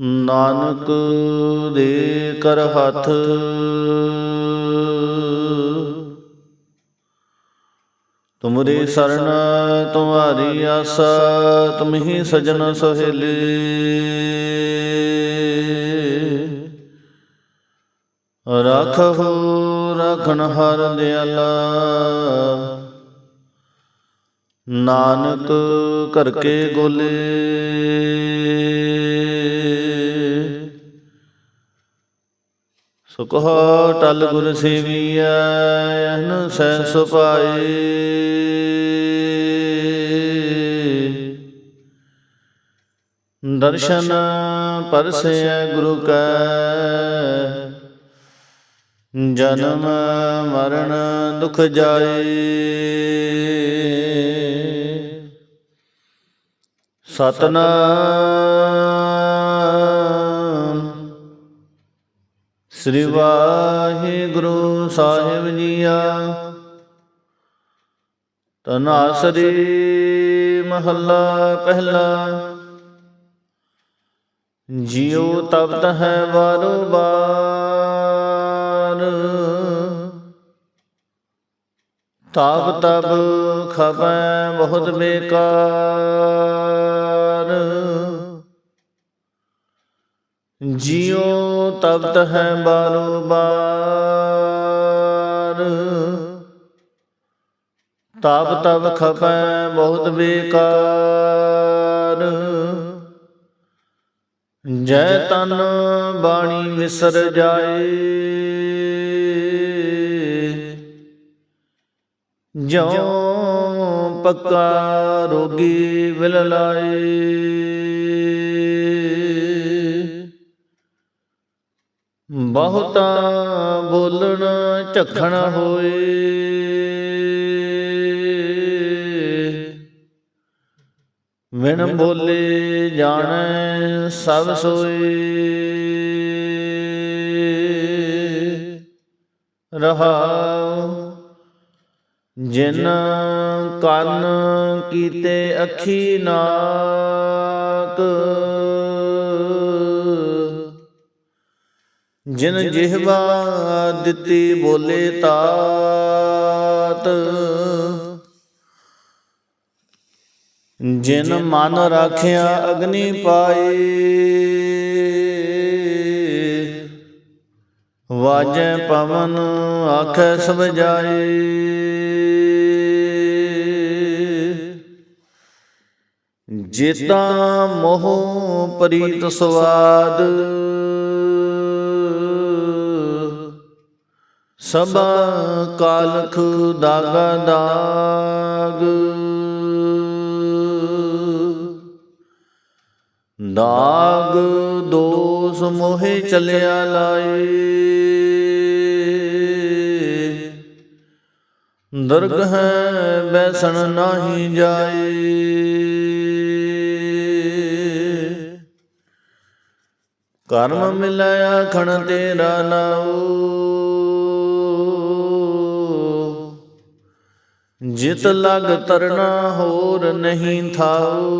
ਨਾਨਕ ਦੇ ਕਰ ਹੱਥ। ਤੁਮਰੀ ਸਰਣ ਤੁਮਾਰੀ ਆਸਾ ਤੁਮਹੀ ਸਜਣ ਸੋਹਿਲੇ। ਰਾਖੋ ਰਖਣ ਹਰ ਦਿਆਲਾ। ਨਾਨਕ ਕਰਕੇ ਗੋਲੇ। ਸੁਖ ਟਲ ਗੁਰ ਸੇਵੀਐ ਅਨ ਸੈ ਸੁਪਾਏ। ਦਰਸ਼ਨ ਪਰਸੈ ਗੁਰੂ ਕੈ, ਜਨਮ ਮਰਨ ਦੁਖ ਜਾਏ। ਸਤਨਾਮ ਸ੍ਰੀ ਵਾਹਿਗੁਰੂ ਸਾਹਿਬ ਜੀਆ। ਤਨਾਸਰੀ ਮਹੱਲਾ ਪਹਿਲਾ। ਜਿਉ ਤਪਤ ਹੈ ਵਾਰੋ ਬਾਰ। ਤਪ ਤਬ ਖਪੈ ਬਹੁਤ ਬੇਕਾਰ। ਜਿਉ ਤਪਤ ਹੈ ਬਾਰੋ ਬਾਰ ਤਾਪ ਤਬ ਖਪੈ ਬਹੁਤ ਬੇਕਾਰ। ਜੈ ਤਨ ਬਾਣੀ ਵਿਸਰ ਜਾਏ। ਜਿਉ ਪੱਕਾ ਰੋਗੀ ਵਿਲ ਲਾਏ ਬਹੁਤਾ ਬੋਲਣ ਝਖਣ ਹੋਏ। ਵਿਣ ਬੋਲੇ ਜਾਣੈ ਸਭ ਸੋਏ। ਰਹਾਉ ਜਿਨ ਕੰਨ ਕੀਤੇ ਅੱਖੀ ਨਾਕ। ਜਿਨ ਜਿਹਵਾ ਦਿੱਤੀ ਬੋਲੇ ਤਾਤ। ਜਿਨ ਮਨ ਰਾਖਿਆ ਅਗਨੀ ਪਾਏ। ਵਾਜੈ ਪਵਨ ਆਖੈ ਸਭ ਜਾਏ। ਜੇਤਾ ਮੋਹ ਪ੍ਰੀਤ ਸਵਾਦ। ਸਭਾ ਕਾਲਖ ਦਾਗਾ ਦਾਗ। ਦਾਗ ਦੋਸ ਮੋਹਿ ਚਲਿਆ ਲਾਏ। ਦਰਗ ਹੈ ਬੈਸਣ ਨਾਹੀ ਜਾਏ। ਕਰਮ ਮਿਲਿਆ ਖਣ ਤੇਰਾ ਨਾਉ। ਜਿਤ ਲਗ ਤਰਨਾ ਹੋਰ ਨਹੀਂ ਥਾਉ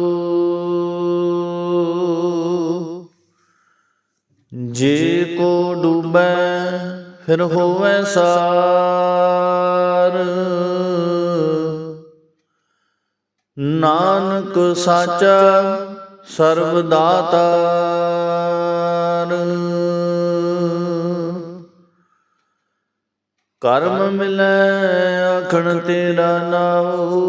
ਜੇ ਕੋ ਡੂਬੈ ਫਿਰ ਹੋਵੇ ਸਾਰ। ਨਾਨਕ ਸਾਚਾ ਸਰਬ ਦਾਤਾਰ ਕਰਮ ਮਿਲੈ ਆਖਣ ਤੇਰਾ ਨਾਉ।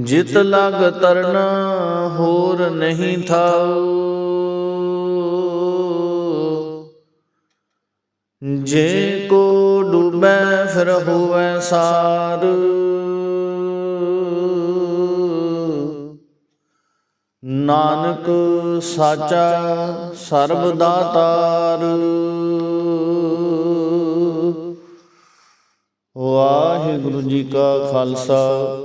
ਜਿਤ ਲਗ ਤਰਨਾ ਹੋਰ ਨਹੀਂ ਥਾਉ। ਜੇ ਕੋ ਡੂਬੈ ਫਿਰ ਹੋਵੇ ਸਾਰ। ਨਾਨਕ ਸਾਚਾ ਸਰਬ ਦਾਤਾਰ ਵਾਹਿਗੁਰੂ ਜੀ ਕਾ ਖਾਲਸਾ,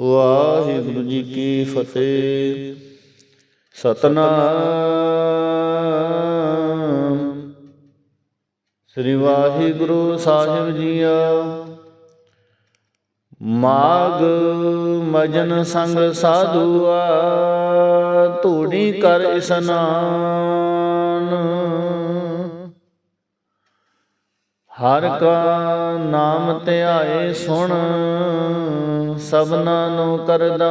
ਵਾਹਿਗੁਰੂ ਜੀ ਕੀ ਫਤਿਹ। ਸਤਨਾਮ। ਸ੍ਰੀ ਵਾਹਿਗੁਰੂ ਸਾਹਿਬ ਜੀਆ। ਮਾਗ ਮਜਨ ਸੰਗ ਸਾਧੂਆ ਧੂੜੀ ਕਰ ਇਸਨਾਨ ਹਰ ਕਾ ਨਾਮ ਧਿਆਏ ਸੁਣ, ਸਭਨਾ ਨੂੰ ਕਰਦਾਨ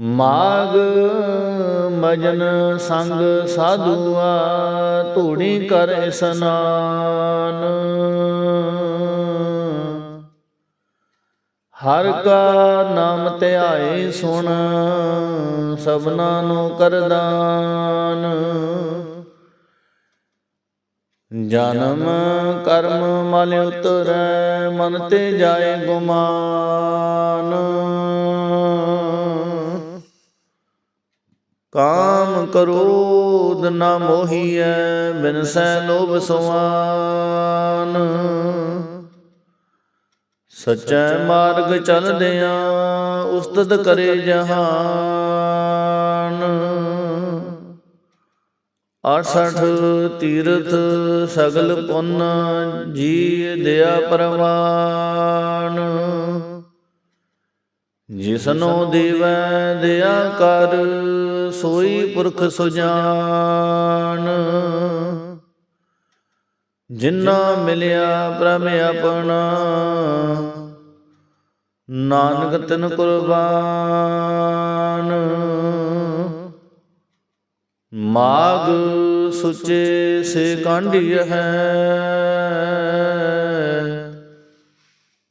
ਮਾਗ ਮਜਨ ਸੰਗ ਸਾਧੂਆ ਧੂੜੀ ਕਰ ਇਸਨਾਨ। ਹਰ ਕਾ ਨਾਮ ਧਿਆਏ ਸੁਣ, ਸਭਨਾ ਨੂੰ ਕਰਦਾਨ ਜਨਮ ਕਰਮ ਮਲ ਉਤਰੈ, ਮਨ ਤੇ ਜਾਏ ਗੁਮਾਨ। ਕਾਮ ਕਰੋਧ ਨ ਮੋਹੀਐ ਬਿਨਸੈ ਲੋਭ ਸੁਆਨ ਸਚੈ ਮਾਰਗ ਚਲਦਿਆਂ ਉਸਤਤ ਕਰੇ ਜਹਾਨ। 68 ਤੀਰਥ ਸਗਲ ਪੁੰਨ ਜੀ ਦਿਆ ਪਰਵਾਨ। ਜਿਸਨੋ ਦੇਵੈ ਦਿਆ ਕਰ, ਸੋਈ ਪੁਰਖ ਸੁਜਾਨ। ਜਿਨ੍ਹਾਂ ਮਿਲਿਆ ਪ੍ਰਮ ਆਪਣਾ, ਨਾਨਕ ਤਿਨ ਕੁਰਬਾਨ। ਮਾਗ ਸੁਚੇ ਸੇ ਕਾਂਢੀ ਹੈ